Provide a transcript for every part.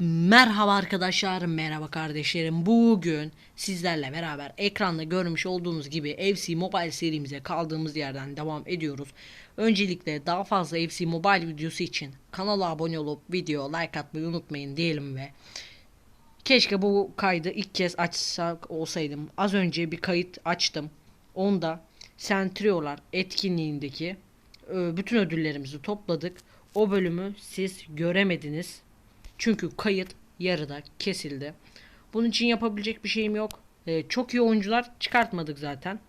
Merhaba arkadaşlar, merhaba kardeşlerim. Bugün sizlerle beraber ekranda görmüş olduğunuz gibi FC Mobile serimize kaldığımız yerden devam ediyoruz. Öncelikle daha fazla FC Mobile videosu için kanala abone olup video like atmayı unutmayın diyelim ve keşke bu kaydı ilk kez açsak olsaydım. Az önce bir kayıt açtım. Onda Sentrio'lar etkinliğindeki ö, bütün ödüllerimizi topladık. O bölümü siz göremediniz. Çünkü kayıt yarıda kesildi. Bunun için yapabilecek bir şeyim yok. Ee, çok iyi oyuncular çıkartmadık zaten.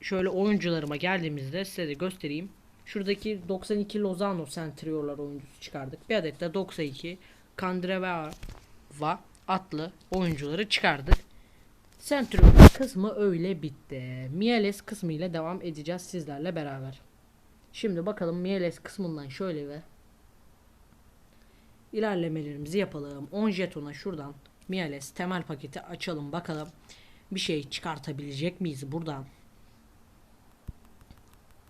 Şöyle oyuncularıma geldiğimizde size de göstereyim. Şuradaki 92 Lozano Centrio'lar oyuncusu çıkardık. Bir adet de 92 Candreva adlı oyuncuları çıkardık. Centrio kısmı öyle bitti. Mieles kısmı ile devam edeceğiz sizlerle beraber. Şimdi bakalım Mieles kısmından şöyle ve ilerlemelerimizi yapalım. 10 jetona şuradan Miales temel paketi açalım bakalım. Bir şey çıkartabilecek miyiz buradan?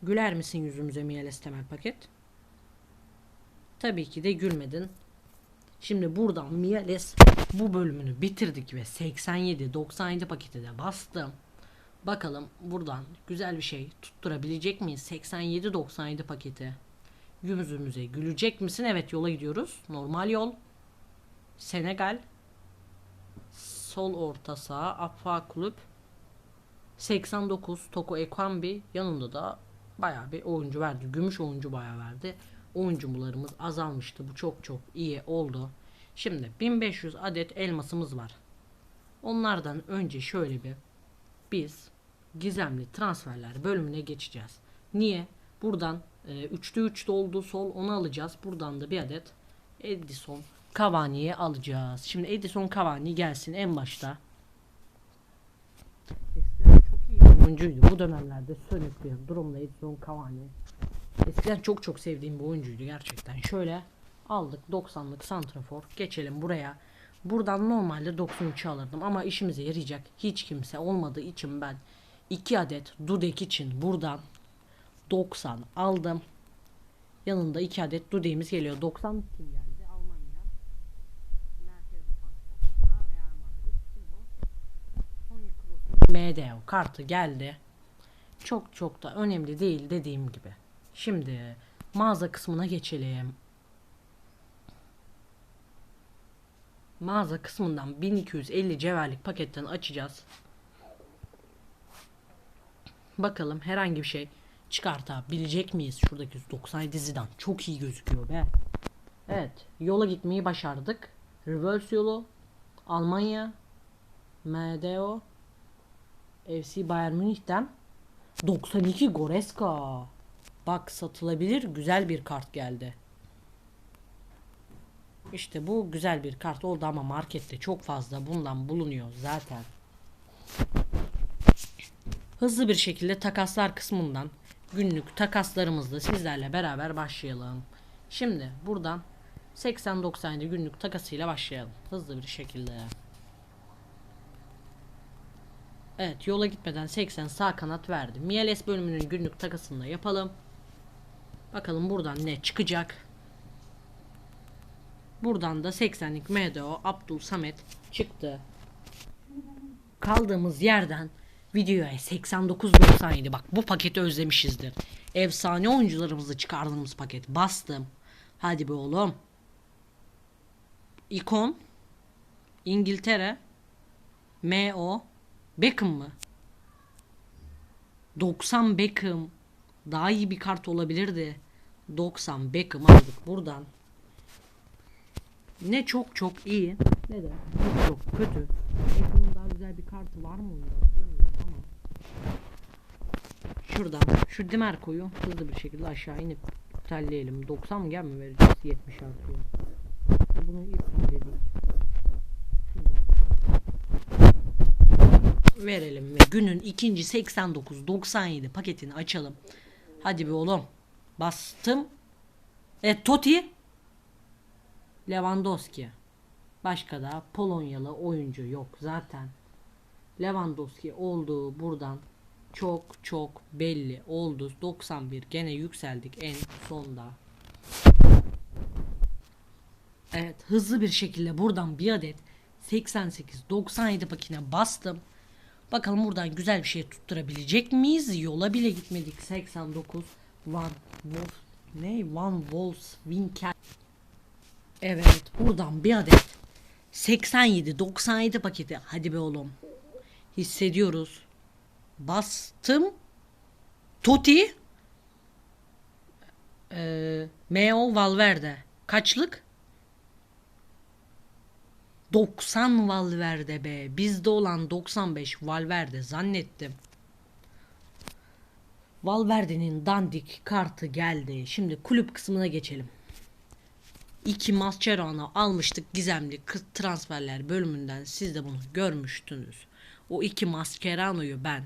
Güler misin yüzümüze Miales temel paket? Tabii ki de gülmedin. Şimdi buradan Miales bu bölümünü bitirdik ve 87 97 pakete de bastım. Bakalım buradan güzel bir şey tutturabilecek miyiz? 87 97 paketi. Yüzümüze gülecek misin? Evet yola gidiyoruz. Normal yol. Senegal. Sol orta saha. Afa Kulüp. 89 Toko Ekwambi yanında da bayağı bir oyuncu verdi. Gümüş oyuncu bayağı verdi. Oyuncularımız azalmıştı. Bu çok çok iyi oldu. Şimdi 1500 adet elmasımız var. Onlardan önce şöyle bir biz gizemli transferler bölümüne geçeceğiz. Niye? Buradan e, 3'te 3'te olduğu sol onu alacağız. Buradan da bir adet Edison Cavani'yi alacağız. Şimdi Edison Cavani gelsin en başta. Eskiden çok iyi oyuncuydu. Bu dönemlerde sönük bir durumda Edison Cavani. Eskiden çok çok sevdiğim bir oyuncuydu gerçekten. Şöyle aldık 90'lık santrafor. Geçelim buraya. Buradan normalde 93'ü alırdım ama işimize yarayacak hiç kimse olmadığı için ben 2 adet Dudek için buradan 90 aldım. Yanında 2 adet Dude'imiz geliyor. 90 kim geldi? Almanya. Merkez MDO kartı geldi. Çok çok da önemli değil dediğim gibi. Şimdi mağaza kısmına geçelim. Mağaza kısmından 1250 cevherlik paketten açacağız. Bakalım herhangi bir şey çıkartabilecek miyiz? Şuradaki 97 Zidane çok iyi gözüküyor be. Evet yola gitmeyi başardık. Reverse yolu Almanya MDO FC Bayern Münih'ten 92 Goreska. Bak satılabilir güzel bir kart geldi. İşte bu güzel bir kart oldu ama markette çok fazla bundan bulunuyor zaten. Hızlı bir şekilde takaslar kısmından günlük takaslarımızla sizlerle beraber başlayalım. Şimdi buradan 80-97 günlük takasıyla başlayalım. Hızlı bir şekilde. Evet yola gitmeden 80 sağ kanat verdi. Mieles bölümünün günlük takasını da yapalım. Bakalım buradan ne çıkacak. Buradan da 80'lik MDO Abdul Samet çıktı. Kaldığımız yerden videoya 89.97 bak bu paketi özlemişizdir. Efsane oyuncularımızı çıkardığımız paket bastım. Hadi be oğlum. İkon İngiltere MO Beckham mı? 90 Beckham daha iyi bir kart olabilirdi. 90 Beckham aldık buradan. Ne çok çok iyi ne de çok çok kötü. Beckham'ın daha güzel bir kartı var mı ama. Şuradan şu Dimerco'yu hızlı bir şekilde aşağı inip iptalleyelim. 90 mı gel mi vereceğiz 70 artıyor. Bunu iptalledik. Şuradan verelim ve günün ikinci 89 97 paketini açalım. Hadi be oğlum. Bastım. E Totti Lewandowski. Başka da Polonyalı oyuncu yok zaten. Lewandowski olduğu buradan çok çok belli oldu. 91 gene yükseldik en sonda. Evet hızlı bir şekilde buradan bir adet 88-97 pakine bastım. Bakalım buradan güzel bir şey tutturabilecek miyiz? Yola bile gitmedik. 89 Van Wolf ne? Van Wolfs Winkel. Evet buradan bir adet 87-97 paketi. Hadi be oğlum. Hissediyoruz. Bastım. Totti. Ee, Meo Valverde. Kaçlık? 90 Valverde be. Bizde olan 95 Valverde zannettim. Valverde'nin dandik kartı geldi. Şimdi kulüp kısmına geçelim. İki Mascherano almıştık gizemli transferler bölümünden. Siz de bunu görmüştünüz. O iki Mascherano'yu ben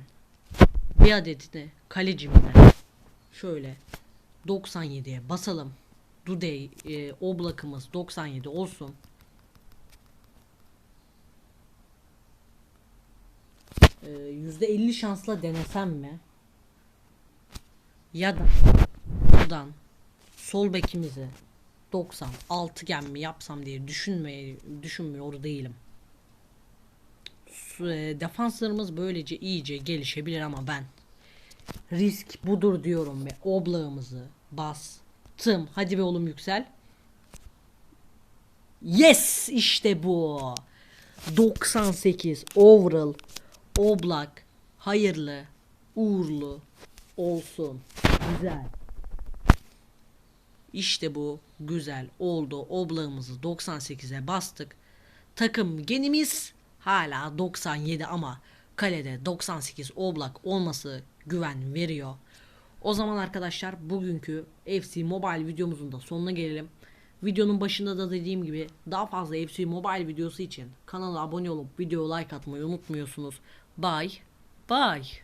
bir adetini kalecimden şöyle 97'ye basalım. Dudey e, Oblak'ımız 97 olsun. Ee, %50 şansla denesem mi? Ya da buradan sol bekimizi 90 altıgen mi yapsam diye düşünmeye düşünmüyor değilim. Su- e, Defanslarımız böylece iyice gelişebilir ama ben risk budur diyorum ve oblağımızı bastım. Hadi be oğlum yüksel. Yes işte bu. 98 overall oblak hayırlı uğurlu olsun. Güzel. İşte bu güzel oldu. Oblağımızı 98'e bastık. Takım genimiz hala 97 ama kalede 98 oblak olması güven veriyor. O zaman arkadaşlar bugünkü FC Mobile videomuzun da sonuna gelelim. Videonun başında da dediğim gibi daha fazla FC Mobile videosu için kanala abone olup video like atmayı unutmuyorsunuz. Bye. Bye.